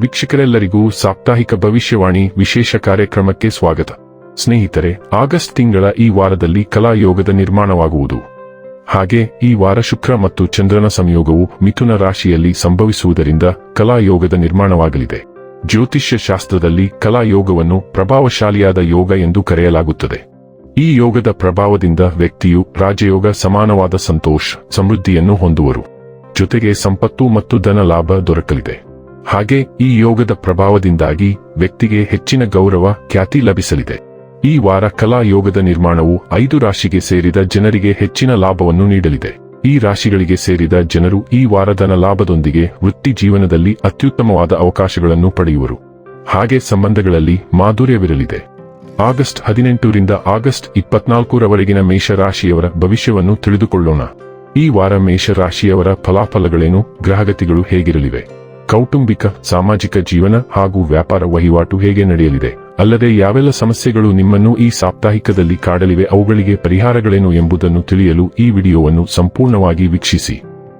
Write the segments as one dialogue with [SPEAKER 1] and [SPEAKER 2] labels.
[SPEAKER 1] ವೀಕ್ಷಕರೆಲ್ಲರಿಗೂ ಸಾಪ್ತಾಹಿಕ ಭವಿಷ್ಯವಾಣಿ ವಿಶೇಷ ಕಾರ್ಯಕ್ರಮಕ್ಕೆ ಸ್ವಾಗತ. ಸ್ನೇಹಿತರೆ, ಆಗಸ್ಟ್ ತಿಂಗಳ ಈ ವಾರದಲ್ಲಿ ಕಲಾಯೋಗದ ನಿರ್ಮಾಣವಾಗುವುದು. ಹಾಗೆ ಈ ವಾರ ಶುಕ್ರ ಮತ್ತು ಚಂದ್ರನ ಸಂಯೋಗವು ಮಿಥುನ ರಾಶಿಯಲ್ಲಿ ಸಂಭವಿಸುವುದರಿಂದ ಕಲಾಯೋಗದ ನಿರ್ಮಾಣವಾಗಲಿದೆ. ಜ್ಯೋತಿಷ್ಯ ಶಾಸ್ತ್ರದಲ್ಲಿ ಕಲಾಯೋಗವನ್ನು ಪ್ರಭಾವಶಾಲಿಯಾದ ಯೋಗ ಎಂದು ಕರೆಯಲಾಗುತ್ತದೆ. ಈ ಯೋಗದ ಪ್ರಭಾವದಿಂದ ವ್ಯಕ್ತಿಯು ರಾಜಯೋಗ ಸಮಾನವಾದ ಸಂತೋಷ, ಸಮೃದ್ಧಿಯನ್ನು ಹೊಂದುವರು. ಜೊತೆಗೆ ಸಂಪತ್ತು ಮತ್ತು ಧನ ಲಾಭ ದೊರಕಲಿದೆ. ಹಾಗೆ ಈ ಯೋಗದ ಪ್ರಭಾವದಿಂದಾಗಿ ವ್ಯಕ್ತಿಗೆ ಹೆಚ್ಚಿನ ಗೌರವ, ಖ್ಯಾತಿ ಲಭಿಸಲಿದೆ. ಈ ವಾರ ಕಲಾ ಯೋಗದ ನಿರ್ಮಾಣವು ಐದು ರಾಶಿಗೆ ಸೇರಿದ ಜನರಿಗೆ ಹೆಚ್ಚಿನ ಲಾಭವನ್ನು ನೀಡಲಿದೆ. ಈ ರಾಶಿಗಳಿಗೆ ಸೇರಿದ ಜನರು ಈ ವಾರದನ ಲಾಭದೊಂದಿಗೆ ವೃತ್ತಿ ಜೀವನದಲ್ಲಿ ಅತ್ಯುತ್ತಮವಾದ ಅವಕಾಶಗಳನ್ನು ಪಡೆಯುವರು. ಹಾಗೆ ಸಂಬಂಧಗಳಲ್ಲಿ ಮಾಧುರ್ಯವಿರಲಿದೆ. ಆಗಸ್ಟ್ ಹದಿನೆಂಟರಿಂದ ಆಗಸ್ಟ್ ಇಪ್ಪತ್ನಾಲ್ಕರವರೆಗಿನ ಮೇಷರಾಶಿಯವರ ಭವಿಷ್ಯವನ್ನು ತಿಳಿದುಕೊಳ್ಳೋಣ. ಈ ವಾರ ಮೇಷರಾಶಿಯವರ ಫಲಾಫಲಗಳೇನು, ಗ್ರಹಗತಿಗಳು ಹೇಗಿರಲಿವೆ? ಕೌಟುಂಬಿಕ, ಸಾಮಾಜಿಕ ಜೀವನ ಹಾಗೂ ವ್ಯಾಪಾರ ವಹಿವಾಟು ಹೇಗೆ ನಡೆಯಲಿದೆ? ಅಲ್ಲದೆ ಯಾವೆಲ್ಲ ಸಮಸ್ಯೆಗಳು ನಿಮ್ಮನ್ನು ಈ ಸಾಪ್ತಾಹಿಕದಲ್ಲಿ ಕಾಡಲಿವೆ, ಅವುಗಳಿಗೆ ಪರಿಹಾರಗಳೇನು ಎಂಬುದನ್ನು ತಿಳಿಯಲು ಈ ವಿಡಿಯೋವನ್ನು ಸಂಪೂರ್ಣವಾಗಿ ವೀಕ್ಷಿಸಿ.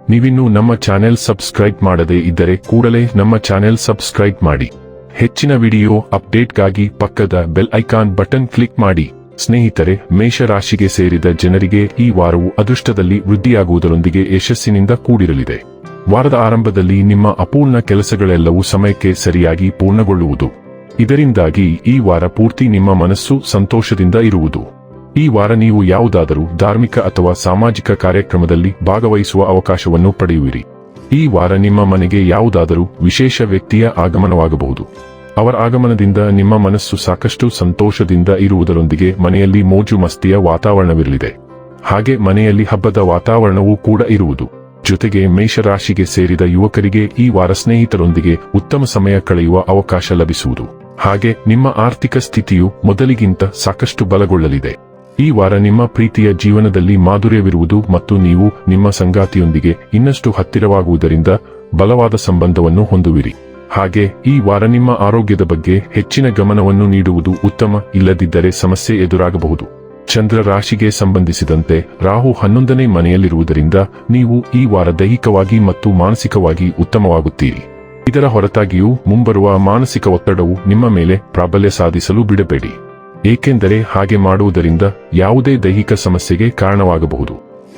[SPEAKER 1] ನೀವಿನ್ನೂ ನಮ್ಮ ಚಾನೆಲ್ ಸಬ್ಸ್ಕ್ರೈಬ್ ಮಾಡದೇ ಇದ್ದರೆ ಕೂಡಲೇ ನಮ್ಮ ಚಾನೆಲ್ ಸಬ್ಸ್ಕ್ರೈಬ್ ಮಾಡಿ. ಹೆಚ್ಚಿನ ವಿಡಿಯೋ ಅಪ್ಡೇಟ್ಗಾಗಿ ಪಕ್ಕದ ಬೆಲ್ ಐಕಾನ್ ಬಟನ್ ಕ್ಲಿಕ್ ಮಾಡಿ. ಸ್ನೇಹಿತರೆ, ಮೇಷರಾಶಿಗೆ ಸೇರಿದ ಜನರಿಗೆ ಈ ವಾರವು ಅದೃಷ್ಟದಲ್ಲಿ ವೃದ್ಧಿಯಾಗುವುದರೊಂದಿಗೆ ಯಶಸ್ಸಿನಿಂದ ಕೂಡಿರಲಿದೆ. ವಾರದ ಆರಂಭದಲ್ಲಿ ನಿಮ್ಮ ಅಪೂರ್ಣ ಕೆಲಸಗಳೆಲ್ಲವೂ ಸಮಯಕ್ಕೆ ಸರಿಯಾಗಿ ಪೂರ್ಣಗೊಳ್ಳುವುದು. ಇದರಿಂದಾಗಿ ಈ ವಾರ ಪೂರ್ತಿ ನಿಮ್ಮ ಮನಸ್ಸು ಸಂತೋಷದಿಂದ ಇರುವುದು. ಈ ವಾರ ನೀವು ಯಾವುದಾದರೂ ಧಾರ್ಮಿಕ ಅಥವಾ ಸಾಮಾಜಿಕ ಕಾರ್ಯಕ್ರಮದಲ್ಲಿ ಭಾಗವಹಿಸುವ ಅವಕಾಶವನ್ನು ಪಡೆಯುವಿರಿ. ಈ ವಾರ ನಿಮ್ಮ ಮನೆಗೆ ಯಾವುದಾದರೂ ವಿಶೇಷ ವ್ಯಕ್ತಿಯ ಆಗಮನವಾಗಬಹುದು. ಅವರ ಆಗಮನದಿಂದ ನಿಮ್ಮ ಮನಸ್ಸು ಸಾಕಷ್ಟು ಸಂತೋಷದಿಂದ ಇರುವುದರೊಂದಿಗೆ ಮನೆಯಲ್ಲಿ ಮೋಜು ಮಸ್ತಿಯ ವಾತಾವರಣವಿರಲಿದೆ. ಹಾಗೆ ಮನೆಯಲ್ಲಿ ಹಬ್ಬದ ವಾತಾವರಣವೂ ಕೂಡ ಇರುವುದು. ಜೊತೆಗೆ ಮೇಷರಾಶಿಗೆ ಸೇರಿದ ಯುವಕರಿಗೆ ಈ ವಾರ ಸ್ನೇಹಿತರೊಂದಿಗೆ ಉತ್ತಮ ಸಮಯ ಕಳೆಯುವ ಅವಕಾಶ ಲಭಿಸುವುದು. ಹಾಗೆ ನಿಮ್ಮ ಆರ್ಥಿಕ ಸ್ಥಿತಿಯು ಮೊದಲಿಗಿಂತ ಸಾಕಷ್ಟು ಬಲಗೊಳ್ಳಲಿದೆ. ಈ ವಾರ ನಿಮ್ಮ ಪ್ರೀತಿಯ ಜೀವನದಲ್ಲಿ ಮಾಧುರ್ಯವಿರುವುದು ಮತ್ತು ನೀವು ನಿಮ್ಮ ಸಂಗಾತಿಯೊಂದಿಗೆ ಇನ್ನಷ್ಟು ಹತ್ತಿರವಾಗುವುದರಿಂದ ಬಲವಾದ ಸಂಬಂಧವನ್ನು ಹೊಂದುವಿರಿ. ಹಾಗೆ ಈ ವಾರ ನಿಮ್ಮ ಆರೋಗ್ಯದ ಬಗ್ಗೆ ಹೆಚ್ಚಿನ ಗಮನವನ್ನು ನೀಡುವುದು ಉತ್ತಮ ಇಲ್ಲದಿದ್ದರೆ ಸಮಸ್ಯೆ ಎದುರಾಗಬಹುದು. ಚಂದ್ರ ರಾಶಿಗೆ ಸಂಬಂಧಿಸಿದಂತೆ ರಾಹು ಹನ್ನೊಂದನೇ ಮನೆಯಲ್ಲಿರುವುದರಿಂದ ನೀವು ಈ ವಾರ ದೈಹಿಕವಾಗಿ ಮತ್ತು ಮಾನಸಿಕವಾಗಿ ಉತ್ತಮವಾಗುತ್ತೀರಿ. ಇದರ ಹೊರತಾಗಿಯೂ ಮುಂಬರುವ ಮಾನಸಿಕ ಒತ್ತಡವು ನಿಮ್ಮ ಮೇಲೆ ಪ್ರಾಬಲ್ಯ ಸಾಧಿಸಲು ಬಿಡಬೇಡಿ. ಏಕೆಂದರೆ ಹಾಗೆ ಮಾಡುವುದರಿಂದ ಯಾವುದೇ ದೈಹಿಕ ಸಮಸ್ಯೆಗೆ ಕಾರಣವಾಗಬಹುದು.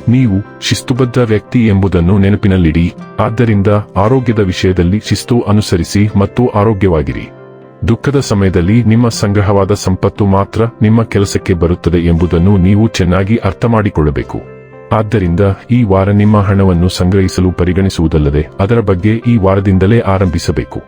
[SPEAKER 1] ನೀವು ಶಿಸ್ತುಬದ್ಧ ವ್ಯಕ್ತಿ ಎಂಬುದನ್ನು ನೆನಪಿನಲ್ಲಿಡಿ. ಆದ್ದರಿಂದ ಆರೋಗ್ಯದ ವಿಷಯದಲ್ಲಿ ಶಿಸ್ತು ಅನುಸರಿಸಿ ಮತ್ತು ಆರೋಗ್ಯವಾಗಿರಿ. ದುಃಖದ ಸಮಯದಲ್ಲಿ ನಿಮ್ಮ ಸಂಗ್ರಹವಾದ ಸಂಪತ್ತು ಮಾತ್ರ ನಿಮ್ಮ ಕೆಲಸಕ್ಕೆ ಬರುತ್ತದೆ ಎಂಬುದನ್ನು ನೀವು ಚೆನ್ನಾಗಿ ಅರ್ಥ ಮಾಡಿಕೊಳ್ಳಬೇಕು ಆದ್ದರಿಂದ ಈ ವಾರ ನಿಮ್ಮ ಹಣವನ್ನು ಸಂಗ್ರಹಿಸಲು ಪರಿಗಣಿಸುವುದಲ್ಲದೆ ಅದರ ಬಗ್ಗೆ ಈ ವಾರದಿಂದಲೇ ಆರಂಭಿಸಬೇಕು.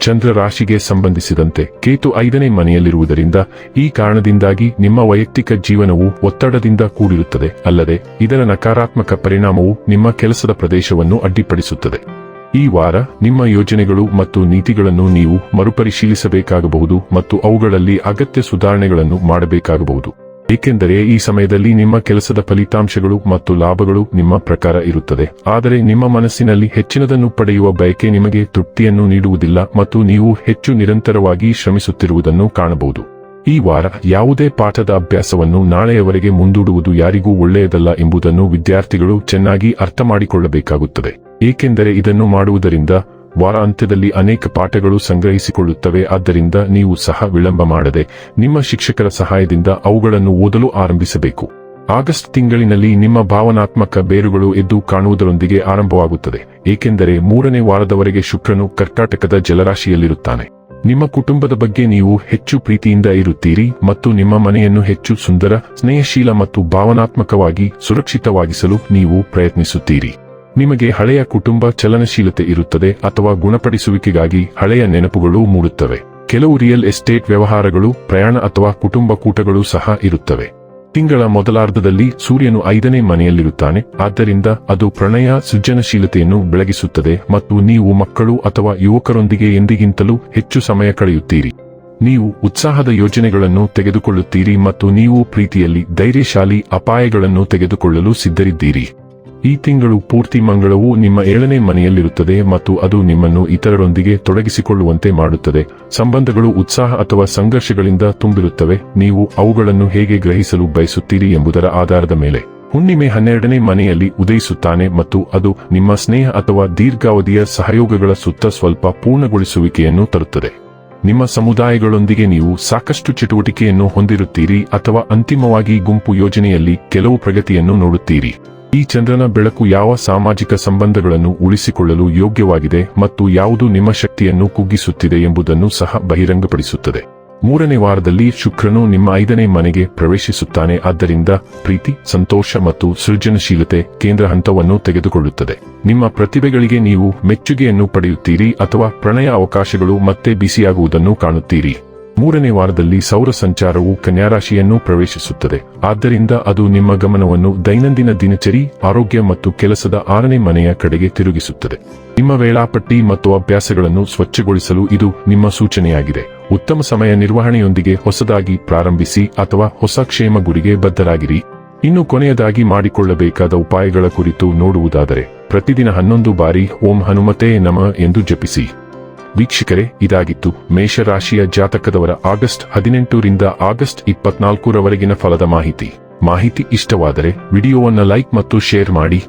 [SPEAKER 1] ಚಂದ್ರ ರಾಶಿಗೆ ಸಂಬಂಧಿಸಿದಂತೆ ಕೇತು ಐದನೇ ಮನೆಯಲ್ಲಿರುವುದರಿಂದ ಈ ಕಾರಣದಿಂದಾಗಿ ನಿಮ್ಮ ವೈಯಕ್ತಿಕ ಜೀವನವು ಒತ್ತಡದಿಂದ ಕೂಡಿರುತ್ತದೆ, ಅಲ್ಲದೆ ಇದರ ನಕಾರಾತ್ಮಕ ಪರಿಣಾಮವು ನಿಮ್ಮ ಕೆಲಸದ ಪ್ರದೇಶವನ್ನು ಅಡ್ಡಿಪಡಿಸುತ್ತದೆ. ಈ ವಾರ ನಿಮ್ಮ ಯೋಜನೆಗಳು ಮತ್ತು ನೀತಿಗಳನ್ನು ನೀವು ಮರುಪರಿಶೀಲಿಸಬೇಕಾಗಬಹುದು ಮತ್ತು ಅವುಗಳಲ್ಲಿ ಅಗತ್ಯ ಸುಧಾರಣೆಗಳನ್ನು ಮಾಡಬೇಕಾಗಬಹುದು. ಏಕೆಂದರೆ ಈ ಸಮಯದಲ್ಲಿ ನಿಮ್ಮ ಕೆಲಸದ ಫಲಿತಾಂಶಗಳು ಮತ್ತು ಲಾಭಗಳು ನಿಮ್ಮ ಪ್ರಕಾರ ಇರುತ್ತದೆ. ಆದರೆ ನಿಮ್ಮ ಮನಸ್ಸಿನಲ್ಲಿ ಹೆಚ್ಚಿನದನ್ನು ಪಡೆಯುವ ಬಯಕೆ ನಿಮಗೆ ತೃಪ್ತಿಯನ್ನು ನೀಡುವುದಿಲ್ಲ ಮತ್ತು ನೀವು ಹೆಚ್ಚು ನಿರಂತರವಾಗಿ ಶ್ರಮಿಸುತ್ತಿರುವುದನ್ನು ಕಾಣಬಹುದು. ಈ ವಾರ ಯಾವುದೇ ಪಾಠದ ಅಭ್ಯಾಸವನ್ನು ನಾಳೆಯವರೆಗೆ ಮುಂದೂಡುವುದು ಯಾರಿಗೂ ಒಳ್ಳೆಯದಲ್ಲ ಎಂಬುದನ್ನು ವಿದ್ಯಾರ್ಥಿಗಳು ಚೆನ್ನಾಗಿ ಅರ್ಥ ಮಾಡಿಕೊಳ್ಳಬೇಕಾಗುತ್ತದೆ ಏಕೆಂದರೆ ಇದನ್ನು ಮಾಡುವುದರಿಂದ ವಾರ ಅಂತ್ಯದಲ್ಲಿ ಅನೇಕ ಪಾಠಗಳು ಸಂಗ್ರಹಿಸಿಕೊಳ್ಳುತ್ತವೆ, ಆದ್ದರಿಂದ ನೀವು ಸಹ ವಿಳಂಬ ಮಾಡದೆ ನಿಮ್ಮ ಶಿಕ್ಷಕರ ಸಹಾಯದಿಂದ ಅವುಗಳನ್ನು ಓದಲು ಆರಂಭಿಸಬೇಕು. ಆಗಸ್ಟ್ ತಿಂಗಳಿನಲ್ಲಿ ನಿಮ್ಮ ಭಾವನಾತ್ಮಕ ಬೇರುಗಳು ಎದ್ದು ಕಾಣುವುದರೊಂದಿಗೆ ಆರಂಭವಾಗುತ್ತದೆ, ಏಕೆಂದರೆ ಮೂರನೇ ವಾರದವರೆಗೆ ಶುಕ್ರನು ಕರ್ಕಾಟಕದ ಜಲರಾಶಿಯಲ್ಲಿರುತ್ತಾನೆ. ನಿಮ್ಮ ಕುಟುಂಬದ ಬಗ್ಗೆ ನೀವು ಹೆಚ್ಚು ಪ್ರೀತಿಯಿಂದ ಇರುತ್ತೀರಿ ಮತ್ತು ನಿಮ್ಮ ಮನೆಯನ್ನು ಹೆಚ್ಚು ಸುಂದರ, ಸ್ನೇಹಶೀಲ ಮತ್ತು ಭಾವನಾತ್ಮಕವಾಗಿ ಸುರಕ್ಷಿತವಾಗಿಸಲು ನೀವು ಪ್ರಯತ್ನಿಸುತ್ತೀರಿ. ನಿಮಗೆ ಹಳೆಯ ಕುಟುಂಬ ಚಲನಶೀಲತೆ ಇರುತ್ತದೆ ಅಥವಾ ಗುಣಪಡಿಸುವಿಕೆಗಾಗಿ ಹಳೆಯ ನೆನಪುಗಳು ಮೂಡುತ್ತವೆ. ಕೆಲವು ರಿಯಲ್ ಎಸ್ಟೇಟ್ ವ್ಯವಹಾರಗಳು, ಪ್ರಯಾಣ ಅಥವಾ ಕುಟುಂಬ ಕೂಟಗಳು ಸಹ ಇರುತ್ತವೆ. ತಿಂಗಳ ಮೊದಲಾರ್ಧದಲ್ಲಿ ಸೂರ್ಯನು ಐದನೇ ಮನೆಯಲ್ಲಿರುತ್ತಾನೆ. ಆದ್ದರಿಂದ ಅದು ಪ್ರಣಯ ಸೃಜನಶೀಲತೆಯನ್ನು ಬೆಳಗಿಸುತ್ತದೆ ಮತ್ತು ನೀವು ಮಕ್ಕಳು ಅಥವಾ ಯುವಕರೊಂದಿಗೆ ಎಂದಿಗಿಂತಲೂ ಹೆಚ್ಚು ಸಮಯ ಕಳೆಯುತ್ತೀರಿ. ನೀವು ಉತ್ಸಾಹದ ಯೋಜನೆಗಳನ್ನು ತೆಗೆದುಕೊಳ್ಳುತ್ತೀರಿ ಮತ್ತು ನೀವು ಪ್ರೀತಿಯಲ್ಲಿ ಧೈರ್ಯಶಾಲಿ ಅಪಾಯಗಳನ್ನು ತೆಗೆದುಕೊಳ್ಳಲು ಸಿದ್ಧರಿದ್ದೀರಿ. ಈ ತಿಂಗಳು ಪೂರ್ತಿ ಮಂಗಳವು ನಿಮ್ಮ ಏಳನೇ ಮನೆಯಲ್ಲಿರುತ್ತದೆ ಮತ್ತು ಅದು ನಿಮ್ಮನ್ನು ಇತರರೊಂದಿಗೆ ತೊಡಗಿಸಿಕೊಳ್ಳುವಂತೆ ಮಾಡುತ್ತದೆ. ಸಂಬಂಧಗಳು ಉತ್ಸಾಹ ಅಥವಾ ಸಂಘರ್ಷಗಳಿಂದ ತುಂಬಿರುತ್ತವೆ. ನೀವು ಅವುಗಳನ್ನು ಹೇಗೆ ಗ್ರಹಿಸಲು ಬಯಸುತ್ತೀರಿ ಎಂಬುದರ ಆಧಾರದ ಮೇಲೆ. ಹುಣ್ಣಿಮೆ ಹನ್ನೆರಡನೇ ಮನೆಯಲ್ಲಿ ಉದಯಿಸುತ್ತಾನೆ ಮತ್ತು ಅದು ನಿಮ್ಮ ಸ್ನೇಹ ಅಥವಾ ದೀರ್ಘಾವಧಿಯ ಸಹಯೋಗಗಳ ಸುತ್ತ ಸ್ವಲ್ಪ ಪೂರ್ಣಗೊಳಿಸುವಿಕೆಯನ್ನು ತರುತ್ತದೆ. ನಿಮ್ಮ ಸಮುದಾಯಗಳೊಂದಿಗೆ ನೀವು ಸಾಕಷ್ಟು ಚಟುವಟಿಕೆಯನ್ನು ಹೊಂದಿರುತ್ತೀರಿ ಅಥವಾ ಅಂತಿಮವಾಗಿ ಗುಂಪು ಯೋಜನೆಯಲ್ಲಿ ಕೆಲವು ಪ್ರಗತಿಯನ್ನು ನೋಡುತ್ತೀರಿ. ಈ ಚಂದ್ರನ ಬೆಳಕು ಯಾವ ಸಾಮಾಜಿಕ ಸಂಬಂಧಗಳನ್ನು ಉಳಿಸಿಕೊಳ್ಳಲು ಯೋಗ್ಯವಾಗಿದೆ ಮತ್ತು ಯಾವುದು ನಿಮ್ಮ ಶಕ್ತಿಯನ್ನು ಕುಗ್ಗಿಸುತ್ತಿದೆ ಎಂಬುದನ್ನು ಸಹ ಬಹಿರಂಗಪಡಿಸುತ್ತದೆ. ಮೂರನೇ ವಾರದಲ್ಲಿ ಶುಕ್ರನು ನಿಮ್ಮ ಐದನೇ ಮನೆಗೆ ಪ್ರವೇಶಿಸುತ್ತಾನೆ, ಆದ್ದರಿಂದ ಪ್ರೀತಿ, ಸಂತೋಷ ಮತ್ತು ಸೃಜನಶೀಲತೆ ಕೇಂದ್ರ ಹಂತವನ್ನು ತೆಗೆದುಕೊಳ್ಳುತ್ತದೆ. ನಿಮ್ಮ ಪ್ರತಿಭೆಗಳಿಗೆ ನೀವು ಮೆಚ್ಚುಗೆಯನ್ನು ಪಡೆಯುತ್ತೀರಿ ಅಥವಾ ಪ್ರಣಯ ಅವಕಾಶಗಳು ಮತ್ತೆ ಬಿಸಿಯಾಗುವುದನ್ನು ಕಾಣುತ್ತೀರಿ. ಮೂರನೇ ವಾರದಲ್ಲಿ ಸೌರ ಸಂಚಾರವು ಕನ್ಯಾರಾಶಿಯನ್ನು ಪ್ರವೇಶಿಸುತ್ತದೆ. ಆದ್ದರಿಂದ ಅದು ನಿಮ್ಮ ಗಮನವನ್ನು ದೈನಂದಿನ ದಿನಚರಿ, ಆರೋಗ್ಯ ಮತ್ತು ಕೆಲಸದ ಆರನೇ ಮನೆಯ ಕಡೆಗೆ ತಿರುಗಿಸುತ್ತದೆ. ನಿಮ್ಮ ವೇಳಾಪಟ್ಟಿ ಮತ್ತು ಅಭ್ಯಾಸಗಳನ್ನು ಸ್ವಚ್ಛಗೊಳಿಸಲು ಇದು ನಿಮ್ಮ ಸೂಚನೆಯಾಗಿದೆ. ಉತ್ತಮ ಸಮಯ ನಿರ್ವಹಣೆಯೊಂದಿಗೆ ಹೊಸದಾಗಿ ಪ್ರಾರಂಭಿಸಿ ಅಥವಾ ಹೊಸ ಕ್ಷೇಮ ಗುರಿಗೆ ಬದ್ಧರಾಗಿರಿ. ಇನ್ನು ಕೊನೆಯದಾಗಿ ಮಾಡಿಕೊಳ್ಳಬೇಕಾದ ಉಪಾಯಗಳ ಕುರಿತು ನೋಡುವುದಾದರೆ, ಪ್ರತಿದಿನ ಹನ್ನೊಂದು ಬಾರಿ ಓಂ ಹನುಮತೇ ನಮ ಎಂದು ಜಪಿಸಿ. ವೀಕ್ಷಕರೇ, ಇದಾಗಿತ್ತು ಮೇಷರಾಶಿಯ ಜಾತಕದವರ ಆಗಸ್ಟ್ ಹದಿನೆಂಟರಿಂದ ಆಗಸ್ಟ್ ಇಪ್ಪತ್ನಾಲ್ಕರವರೆಗಿನ ಫಲದ ಮಾಹಿತಿ. ಮಾಹಿತಿ ಇಷ್ಟವಾದರೆ ವಿಡಿಯೋವನ್ನು ಲೈಕ್ ಮತ್ತು ಶೇರ್ ಮಾಡಿ.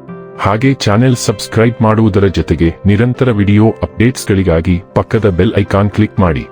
[SPEAKER 1] ಹಾಗೆ ಚಾನೆಲ್ ಸಬ್ಸ್ಕ್ರೈಬ್ ಮಾಡುವುದರ ಜೊತೆಗೆ ನಿರಂತರ ವಿಡಿಯೋ ಅಪ್ಡೇಟ್ಸ್ಗಳಿಗಾಗಿ ಪಕ್ಕದ ಬೆಲ್ ಐಕಾನ್ ಕ್ಲಿಕ್ ಮಾಡಿ.